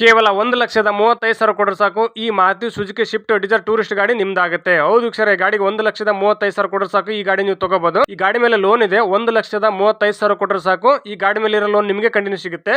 ಕೇವಲ ಒಂದು ಲಕ್ಷದ ಮೂವತ್ತೈದು ಸಾವಿರ ಕೊಡ್ರೆ ಸಾಕು. ಈ ಮಾತಿ ಸುಜುಕಿ ಶಿಫ್ಟ್ ಡಿಸರ್ ಟೂರಿಸ್ಟ್ ಗಾಡಿ ನಿಮ್ದಾಗುತ್ತೆ. ಹೌದು ವೀಕ್ಷಕರೇ ಗಾಡಿಗೆ ಒಂದು ಲಕ್ಷದ ಮೂವತ್ತೈದು ಸಾವಿರ ಕೊಡ್ರೆ ಸಾಕು. ಈ ಗಾಡಿ ನೀವು ತಗೋಬಹುದು ಈ ಗಾಡಿ ಮೇಲೆ ಲೋನ್ ಇದೆ. ಒಂದು ಲಕ್ಷದ ಮೂವತ್ತೈದು ಸಾವಿರ ಕೊಟ್ಟರೆ ಸಾಕು. ಈ ಗಾಡಿ ಮೇಲೆ ಇರೋ ಲೋನ್ ನಿಮಗೆ ಕಂಟಿನ್ಯೂ ಸಿಗುತ್ತೆ.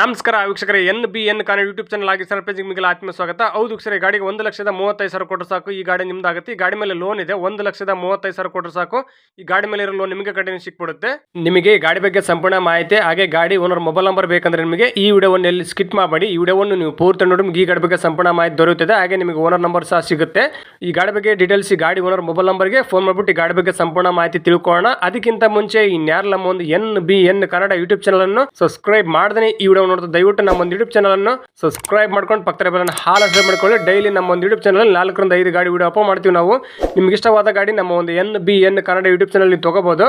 ನಮಸ್ಕಾರ ವೀಕ್ಷಕರೇ, ಎನ್ ಬಿ ಎನ್ ಕಾನ್ ಯೂಟ್ಯೂಬ್ ಚಾನಲ್ ಆಗಿ ಸರ್ ಪೇಜ್ ನಿಮಗೆ ಆತ್ಮ ಸ್ವಾಗತ. ಹೌದು ವೀಕ್ಷಕರೇ ಗಾಡಿಗೆ ಒಂದು ಲಕ್ಷದ ಮೂವತ್ತೈದು ಸಾವಿರ ಕೊಡ್ರೆ ಸಾಕು. ಈ ಗಾಡಿ ನಿಮ್ದಾಗುತ್ತೆ. ಈ ಗಾಡಿ ಮೇಲೆ ಲೋನ್ ಇದೆ. ಒಂದು ಲಕ್ಷದ ಮೂವತ್ತೈದು ಸಾವಿರ ಕೊಡ್ರೆ ಸಾಕು. ಈ ಗಾಡಿ ಮೇಲೆ ಇರೋ ಲೋನ್ ನಿಮಗೆ ಕಂಟಿನ್ಯೂ ಸಿಕ್ಬಿಡುತ್ತೆ. ನಿಮಗೆ ಈ ಗಾಡಿ ಬಗ್ಗೆ ಸಂಪೂರ್ಣ ಮಾಹಿತಿ, ಹಾಗೆ ಗಾಡಿ ಓನರ್ ಮೊಬೈಲ್ ನಂಬರ್ ಬೇಕಂದ್ರೆ ನಿಮಗೆ ಈ ವಿಡಿಯೋವನ್ನು ಎಲ್ಲಿ ಸ್ಕಿಪ್ ಮಾಡಬೇಡಿ. ಈ ವಿಡಿಯೋವನ್ನು ನೀವು ಪೂರ್ತಿ ನೋಡಿ ಈ ಗಾಡಿ ಬಗ್ಗೆ ಸಂಪೂರ್ಣ ಮಾಹಿತಿ ದೊರೆಯುತ್ತದೆ. ಹಾಗೆ ನಿಮಗೆ ಓನರ್ ನಂಬರ್ ಸಹ ಸಿಗುತ್ತೆ. ಈ ಗಾಡಿ ಬಗ್ಗೆ ಡೀಟೇಲ್ಸ್ ಈ ಗಾಡಿ ಓನರ್ ಮೊಬೈಲ್ ನಂಬರ್ಗೆ ಫೋನ್ ಮಾಡಿಬಿಟ್ಟು ಈ ಗಾಡಿ ಬಗ್ಗೆ ಸಂಪೂರ್ಣ ಮಾಹಿತಿ ತಿಳ್ಕೊಳ್ಳೋಣ. ಅದಕ್ಕಿಂತ ಮುಂಚೆ ಇನ್ಯಾರು ನಮ್ಮ ಒಂದು N B N Kannada YouTube channel ಅನ್ನು ಸಬ್ಸ್ಕ್ರೈಬ್ ಮಾಡದೇ ಈ ವಿಡಿಯೋ ನೋಡ್ತಾ ದಯವಿಟ್ಟು ನಮ್ಮ ಒಂದು ಯೂಟ್ಯೂಬ್ ಚಾನಲ್ ಅನ್ನು ಸಬ್ಸ್ಕ್ರೈಬ್ ಮಾಡ್ಕೊಂಡು ಪಕ್ಕದ ಬೆಲೆ ಹಾಲ್ ಹಸಿರು ಮಾಡ್ಕೊಳ್ಳಿ. ಡೈಲಿ ನಮ್ಮ ಒಂದು ಯೂಟ್ಯೂಬ್ ಚಾನಲ್ ನಾಲ್ಕರಿಂದ ಐದು ಗಾಡಿ ವಿಡಿಯೋ ಅಪ್ಲೋಡ್ ಮಾಡ್ತೀವಿ ನಾವು. ನಿಮ್ಗೆ ಇಷ್ಟವಾದ ಗಾಡಿ ನಮ್ಮ ಒಂದು N B N Kannada YouTube channel ನೀವು ತಗೋಬಹುದು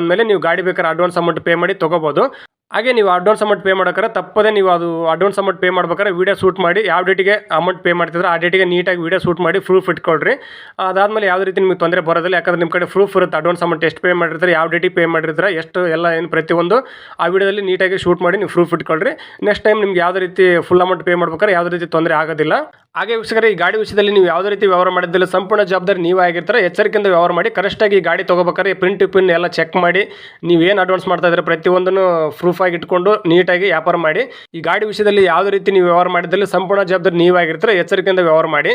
ಅಂದಮೇಲೆ ನೀವು ಗಾಡಿ ಬೇಕಾದ್ರೆ ಅಡ್ವಾನ್ಸ್ ಅಮೌಂಟ್ ಪೇ ಮಾಡಿ ತೊಗೋಬೋದು. ಹಾಗೆ ನೀವು ಅಡ್ವಾನ್ಸ್ ಅಮೌಂಟ್ ಪೇ ಮಾಡೋಕ್ಕೆ ತಪ್ಪದೇ ನೀವು ಅದು ಅಡ್ವಾನ್ಸ್ ಅಮೌಂಟ್ ಪೇ ಮಾಡ್ಬೇಕಾದ್ರೆ ವೀಡಿಯೋ ಶೂಟ್ ಮಾಡಿ ಯಾವ ಡೇಟಿಗೆ ಅಮೌಂಟ್ ಪೇ ಮಾಡ್ತಿದ್ರೆ ಆ ಡೇಟಿಗೆ ನೀಟಾಗಿ ವೀಡಿಯೋ ಶೂಟ್ ಮಾಡಿ ಪ್ರೂಫ್ ಇಟ್ಕೊಳ್ರಿ. ಅದಾದಮೇಲೆ ಯಾವುದೇ ರೀತಿ ನಿಮಗೆ ತೊಂದರೆ ಬರೋದಿಲ್ಲ, ಯಾಕಂದ್ರೆ ನಿಮ್ಮ ಕಡೆ ಪ್ರೂಫ್ ಇರುತ್ತೆ ಅಡ್ವಾನ್ಸ್ ಅಮೌಂಟ್ ಎಷ್ಟು ಪೇ ಮಾಡಿರ್ತಾರೆ, ಯಾವ ಡೇಟಿಗೆ ಪೇ ಮಾಡಿರ್ತಾರೆ, ಎಷ್ಟು ಎಲ್ಲ ಏನು ಪ್ರತಿಯೊಂದು ಆ ವಿಡಿಯೋದಲ್ಲಿ ನೀಟಾಗಿ ಶೂಟ್ ಮಾಡಿ ನೀವು ಪ್ರೂಫ್ ಇಟ್ಕೊಳ್ರಿ. ನೆಕ್ಸ್ಟ್ ಟೈಮ್ ನಿಮ್ಗೆ ಯಾವುದೇ ರೀತಿ ಫುಲ್ ಅಮೌಂಟ್ ಪೇ ಮಾಡ್ಬೇಕಾದ್ರೆ ಯಾವುದೇ ರೀತಿ ತೊಂದರೆ ಆಗೋದಿಲ್ಲ. ಹಾಗೆ ವೀಕ್ಷಕರ, ಈ ಗಾಡಿ ವಿಷಯದಲ್ಲಿ ನೀವು ಯಾವುದೇ ರೀತಿ ವ್ಯವಹಾರ ಮಾಡಿದ್ದಿಲ್ಲ, ಸಂಪೂರ್ಣ ಜವಾಬ್ದಾರಿ ನೀವು ಆಗಿರ್ತಾರೆ, ಎಚ್ಚರಿಕೆಯಿಂದ ವ್ಯವಹಾರ ಮಾಡಿ ಕರೆಕ್ಟಾಗಿ ಈ ಗಾಡಿ ತೊಗೋಬೇಕಾದ್ರೆ ಪ್ರಿಂಟ್ ಪಿನ್ ಎಲ್ಲ ಚೆಕ್ ಮಾಡಿ ನೀವು ಏನು ಅಡ್ವಾನ್ಸ್ ಮಾಡ್ತಾ ಇದ್ರೆ ಪ್ರತಿಯೊಂದನ್ನು ಪ್ರೂಫ್ ಆಗಿ ಇಟ್ಕೊಂಡು ನೀಟಾಗಿ ವ್ಯಾಪಾರ ಮಾಡಿ. ಈ ಗಾಡಿ ವಿಷಯದಲ್ಲಿ ಯಾವುದೇ ರೀತಿ ನೀವು ವ್ಯವಹಾರ ಮಾಡಿದಲ್ಲಿ ಸಂಪೂರ್ಣ ಜವಾಬ್ದಾರಿ ನೀವಾಗಿರ್ತೀರ. ಎಚ್ಚರಿಕೆಯಿಂದ ವ್ಯವಹಾರ ಮಾಡಿ.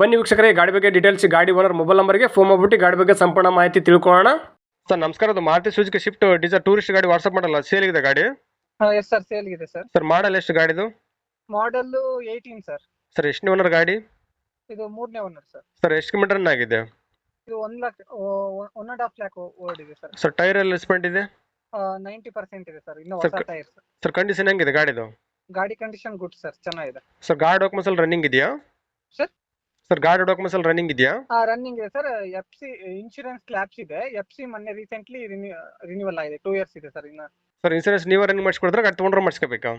ಬನ್ನಿ ವೀಕ್ಷಕರೇ ಗಾಡಿ ಬಗ್ಗೆ ಡೀಟೇಲ್ಸ್ ಗಾಡಿ ಓನರ್ ಮೊಬೈಲ್ ನಂಬರ್ಗೆ ಫೋನ್ ಮಾಡ್ಬಿಟ್ಟು ಗಾಡಿ ಬಗ್ಗೆ ಸಂಪೂರ್ಣ ಮಾಹಿತಿ ತಿಳ್ಕೊಳ್ಳೋಣ. ಸರ್ ನಮಸ್ಕಾರ ಅದು Maruti Suzuki Swift Dzire tourist ಗಾಡಿ ವಾಟ್ಸಪ್ ಮಾಡಲ್ಲ ಸೇಲ್ ಇದೆ ಗಾಡಿ? ಎಸ್ ಸರ್ ಸೇಲ್ ಇದೆ ಸರ್ ಸರ್ ಮಾಡಲ್ ಎಷ್ಟು ಗಾಡಿದು ಮಾಡೆಲ್ ಏಯ್ಟೀನ್ ಸರ್ ಸರ್ ಎಷ್ಟು ಓನರ್ ಗಾಡಿ? ಇದು ಮೂರನೇ ಓನರ್ ಸರ್ ಸರ್ ಎಷ್ಟು ಕಿಲೋಮೀಟರ್ ಆಗಿದೆ? ಇದು one lakh one and half lakh ಓಡಿದೆ ಸರ್ ಸರ್ ಟೈರ್ ಎಲ್ಲ ಸ್ಪೆಂಟ್ ಇದೆ? ನೈಂಟಿ ಪರ್ಸೆಂಟ್ ಇದೆ ಸರ್ ಇನ್ನು ಹೊಸ ಟೈರ್ ಸರ್ ಸರ್ ಕಂಡೀಷನ್ ಹೆಂಗಿದೆ ಗಾಡಿದು? ಗಾಡಿ ಕಂಡೀಷನ್ ಗುಡ್ ಸರ್ ಚೆನ್ನಾಗಿದೆ. ಸರ್ ಗಾಡಿ ಡಾಕ್ಯುಮೆಂಟ್ಸ್ ಅಲ್ಲಿ ರನ್ನಿಂಗ್ ಇದೆಯಾ? Sir? ಸರ್ ಗಾಡಿ ಡಾಕ್ಯುಮೆಂಟ್ಸ್ ಅಲ್ಲಿ ರನ್ನಿಂಗ್ ಇದೆಯಾ? ರನ್ನಿಂಗ್ ಇದೆ. ಸರ್ ಎಫ್ ಸಿ ಇನ್ಶೂರೆನ್ಸ್ ಕ್ಲಾಪ್ಸ್ ಇದೆ. ಎಫ್ ಸಿ ಮೊನ್ನೆ ರೀಸೆಂಟ್ಲಿ ರಿನ್ಯೂವಲ್ ಆಗಿದೆ. ಟೂ ಇಯರ್ಸ್ ಇದೆ ಸರ್ ಇನ್ನು. ಸರ್ ಇನ್ಸೂರೆನ್ಸ್ ನೀವೇ ರನ್ನಿಂಗ್ ಮಾಡಿಸ್ಕೊಡಿದ್ರೆ ಗಾಡಿ ತೊಗೊಂಡ್ರೆ ಮಾಡಿಸ್ಕೋಬೇಕಾ?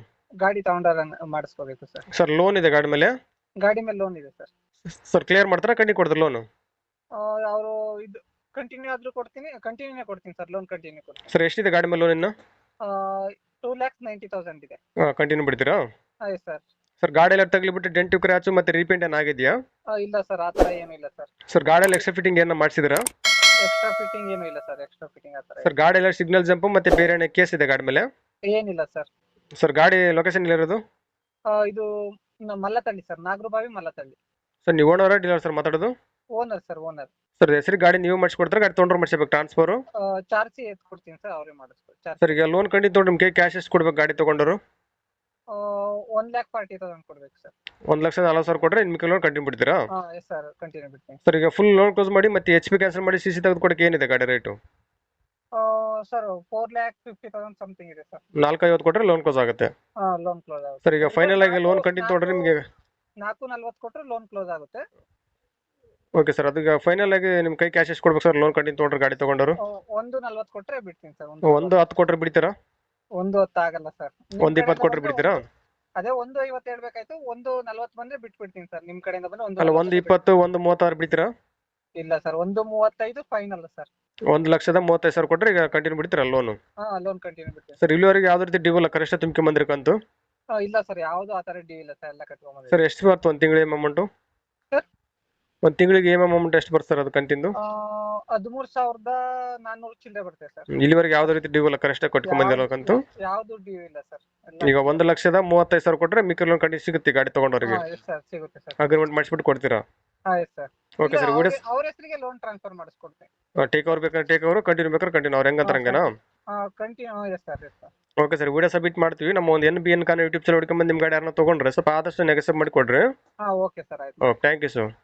ಗಾಡಿ ತಗೊಂಡ ರನ್ ಮಾಡಿಸ್ಕೋಬೇಕು ಸರ್ ಸರ್ ಲೋನ್ ಇದೆ ಗಾಡಿ ಮೇಲೆ? ಗಾಡಿ ಮೇಲೆ ಲೋನ್ ಇದೆ ಸರ್ ಸರ್ ಕ್ಲಿಯರ್ ಮಾಡ್ತಾರಾ? ಕಂಡಿ ಕೊಡ್ತಾರೆ ಲೋನು ಅವರು ಇದು ಕಂಟಿನ್ಯೂ ಆದ್ರೂ ಕೊಡ್ತೀನಿ ಕಂಟಿನ್ಯೂನೇ ಕೊಡ್ತೀನಿ ಸರ್ ಲೋನ್ ಕಂಟಿನ್ಯೂ ಕೊಡ್ತೀನಿ. ಸರ್ ಎಷ್ಟಿದೆ ಗಾಡಿ ಮೇಲೆ ಲೋನ್ ಇನ್ನು? ಟೂ ಲ್ಯಾಕ್ಸ್ ನೈಂಟಿ ತೌಸಂಡ್ ಇದೆ. ಕಂಟಿನ್ಯೂ ಬಿಡ್ತೀರಾ? ಸರ್ ಸರ್ ಗಾಡಿ ಎಲ್ಲ ತಗ್ಲಿಬಿಟ್ಟು ಡೆಂಟು ಕ್ರ್ಯಾಚು ಮತ್ತೆ ರೀಪೇಂಟ್ ಏನ ಆಗಿದೆಯಾ? ಇಲ್ಲ ಸರ್ ಆ ತರ ಏನೂ ಇಲ್ಲ ಸರ್ ಸರ್ ಎಲ್ಲ ಎಕ್ಸ್ಟ್ರಾ ಫಿಟ್ಟಿಂಗ್ ಏನ ಮಾಡಿಸಿದ್ರಾ? ಎಕ್ಸ್ಟ್ರಾ ಫಿಟ್ಟಿಂಗ್ ಏನು ಇಲ್ಲ ಸರ್ ಎಕ್ಸ್ಟ್ರಾ ಫಿಟ್ಟಿಂಗ್ ಆ ಥರ ಸರ್ ಗಾಡಿ ಎಲ್ಲ ಸಿಗ್ನಲ್ ಜಂಪ್ ಮತ್ತೆ ಬೇರೆ ಏನ ಕೇಸ್ ಇದೆ ಗಾಡಿ ಮೇಲೆ? ಏನಿಲ್ಲ ಸರ್ ಸರ್ ಗಾಡಿ ಲೊಕೇಶನ್ ಇರೋದು ಇದು ಮಲ್ಲ ಮಲ್ಲತಳ್ಳಿ ಸರ್ ನಾಗರಬಾವಿ ಮಲ್ಲತಳ್ಳಿ. ಸರ್ ನೀವು ಓನರ್ ಡೀಲರ್ ಸರ್ ಮಾತಾಡೋದು? ಓನರ್ ಸರ್ ಓನರ್ ಸರ್ ಹೆಸರು ಗಾಡಿ ನೀವು ಮಾಡಿಸ್ಕೊಡ್ತಾರೆ ಗಾಡಿ ತೊಗೊಂಡ್ರೆ ಮಾಡಿಸ್ಬೇಕು ಟ್ರಾನ್ಸ್ಫರ್ ಚಾರ್ಜ್ ಎತ್ ಕೊಡ್ತೀನಿ ಸರ್ ಅವರೇ ಚಾರ್ಜ್ ಸರ್ ಈಗ ಲೋನ್ ಕಂಡಿ ನಿಮ್ಗೆ ನಿಮಗೆ ಕ್ಯಾಶ್ ಎಷ್ಟು ಕೊಡ್ಬೇಕು ಗಾಡಿ ತೊಗೊಂಡರು? ಒನ್ ಲ್ಯಾಕ್ ಫಾರ್ಟಿ ತೌಸಂಡ್ ಕೊಡ್ಬೇಕು ಸರ್ ಒಂದು ಲಕ್ಷ ನಲವತ್ತು ಸಾವಿರ ಕೊಟ್ಟರೆ ನಿಮಗೆ ಲೋನ್ ಕಂಟಿನ್ಯೂ ಬಿಡ್ತೀರಾ? ಹಾಂ ಎಸ್ ಸರ್ ಕಂಟಿನ್ಯೂ ಬಿಡ್ತೀನಿ. ಸರ್ ಈಗ ಫುಲ್ ಲೋನ್ ಕ್ಲೋಸ್ ಮಾಡಿ ಮತ್ತೆ ಎಚ್ ಪಿ ಕ್ಯಾನ್ಸಲ್ ಮಾಡಿ ಸಿ ಸಿ ತೆಗೆದು ಕೊಡಕ್ಕೆ ಏನಿದೆ ಗಾಡಿ rate sir four lakh fifty thousand something ಇದೆ ಸರ್ ನಾಲ್ಕೈವತ್ತು ಕೊಟ್ರೆ ಕೊಟ್ಟರೆ ಲೋನ್ ಕ್ಲೋಸ್ ಆಗುತ್ತೆ. ಹಾಂ ಲೋನ್ ಕ್ಲೋಸ್ ಆಗುತ್ತೆ. ಸರ್ ಈಗ ಫೈನಲ್ ಆಗಿ ಲೋನ್ ಕಂಟಿನ್ ಕಂಟಿನ್ಯೂ ತೊಗೊಂಡ್ರೆ ನಿಮಗೆ ನಾಲ್ಕು ನಲ್ವತ್ತು ಕೊಟ್ಟರೆ ಲೋನ್ ಕ್ಲೋಸ್ ಆಗುತ್ತೆ. ಓಕೆ ಸರ್ ಅದೀಗ ಫೈನಲ್ ಆಗಿ ನಿಮ್ಮ ಕೈ ಕ್ಯಾಶ್ ಎಷ್ಟು ಕೊಡ್ಬೇಕು ಸರ್ ಲೋನ್ ಕಂಟಿನ್ಯೂ ತೊಗೊಂಡ್ರೆ ಗಾಡಿ ತೊಗೊಂಡವರು? ಒಂದು ನಲ್ವತ್ತು ಕೊಟ್ಟರೆ ಬಿಡ್ತೀನಿ ಸರ್ ಒಂದು ಹತ್ತು ಕೊಟ್ಟರೆ ಬಿಡ್ತೀರಾ? ಒಂದು ಹೊತ್ತು ಆಗಲ್ಲ ಸರ್ ಒಂದ್ ಇಪ್ಪತ್ತು ಕೊಟ್ಟರೆ ಬಿಡ್ತೀರಾ? ಅದೇ ಒಂದು ಐವತ್ತು ಹೇಳ್ಬೇಕಾಯ್ತು ಒಂದು ನಲ್ವತ್ತು ಬಂದ್ರೆ ಬಿಟ್ಬಿಡ್ತೀನಿ ಸರ್ ನಿಮ್ ಕಡೆಯಿಂದ ಬಂದ್ರೆ ಒಂದು ಅಲ್ಲ ಒಂದ್ ಒಂದು ಇಪ್ಪತ್ತು ಒಂದು ಮೂವತ್ತಾರು ಬಿಡ್ತೀರಾ? ಇಲ್ಲ ಸರ್ ಒಂದು ಮೂವತ್ತೈದು ಫೈನಲ್ ಸರ್ ಒಂದು ಲಕ್ಷದ ಮೂವತ್ತೈದು ಸಾವಿರ ಕೊಟ್ಟರೆ ಈಗ ಕಂಟಿನ್ಯೂ ಬಿಡ್ತೀರಾ ಲೋನು ಹಾ ಲೋನ್ ಕಂಟಿನ್ಯೂ ಬಿಡ್ತೀನಿ ಸರ್ ಇಲ್ಲಿವರೆಗೆ ಯಾವ್ದು ರೀತಿ ಡಿವಲ್ಲ ಕರೆಕ್ಟ್ ತುಂಬ್ಕೊಂಬಂದ್ರಿಕಂತು ಆ, ಇಲ್ಲ ಸರ್ ಯಾವ್ದು ಆ ತರ ಡ್ಯೂ ಇಲ್ಲ ಸರ್ ಎಲ್ಲ ಕಟ್ಕೊಂಡ್ ಸರ್ ಎಷ್ಟು ಬರ್ತದೆ ಒಂದು ತಿಂಗಳಿಗೆ ಅಮೌಂಟು ಸರ್? ಒಂದು ತಿಂಗಳಿಗೆ ಏನು ಅಮೌಂಟ್ ಎಷ್ಟು ಬರ್ತದೆ ಸರ್ ಅದು ಕಂಟಿನ್ಯೂ ಹದಿಮೂರು ಸಾವಿರದ ನಾನ್ನೂರು ಚಿಲ್ಲರೆ ಬರ್ತದೆ ಸರ್. ಇಲ್ಲಿವರೆಗೆ ಯಾವ್ದು ರೀತಿ ಡ್ಯೂ ಇಲ್ಲ ಕರೆಕ್ಟ್ ಕೊಟ್ಕೊಂಬಂದಿರೋಕಂತು ಯಾವ್ದು ಡ್ಯೂ ಇಲ್ಲ ಸರ್. ಈಗ ಒಂದ್ ಲಕ್ಷದ ಮೂವತ್ತೈದು ಸಾವಿರ ಕೊಟ್ರೆ ಮಿಕ್ಕ ಲೋನ್ ಕಂಡಿ ಸಿಗುತ್ತೆ ಗಾಡಿ ತಗೊಂಡವರಿಗೆ ಸರ್ ಸಿಗುತ್ತೆ ಸರ್. ಅಗ್ರಿಮೆಂಟ್ ಮಾಡಿಸ್ಬಿಟ್ಟು ಕೊಡ್ತೀರಾ? ಹಾ ಸರ್. ಓಕೆ ಸರ್ ವಿಡಿಯೋಸ್ ಅವ್ರ ಹೆಸರಿಗೆ ಲೋನ್ ಟ್ರಾನ್ಸ್ಫರ್ ಮಾಡಿಸ್ಕೊಡ್ತೀನಿ. ಟೇಕ್ ಓವರ್ ಬೇಕಾದ್ರೆ ಟೇಕ್ ಓವರ್ ಕಂಟಿನ್ಯೂ ಬೇಕಾದ್ರೆ ಕಂಟಿನ್ಯೂ ಅವ್ರು ಹೆಂಗಂತಾರೆ ಹಂಗೇನಾ? Continue yes sir yes sir. Okay sir video submit ಮಾಡ್ತೀವಿ. ನಮ್ಮ ಒಂದು ಎನ್ ಬಿ ಎನ್ ಕಾನ್ ಯೂಟ್ಯೂಬ್ ಚಾನಲ್ ಹುಡ್ಕೊಂಬಂದು ನಿಮ್ಮ ಗಾಡಿ ಯಾರನ್ನ ತೊಗೊಂಡ್ರೆ ಸ್ವಲ್ಪ ಆದಷ್ಟು ನೆಗೆಸಬ್ ಮಾಡಿ ಕೊಡ್ರಿ. ಹಾ ಓಕೆ ಸರ್ ಆಯ್ತು. Okay thank you sir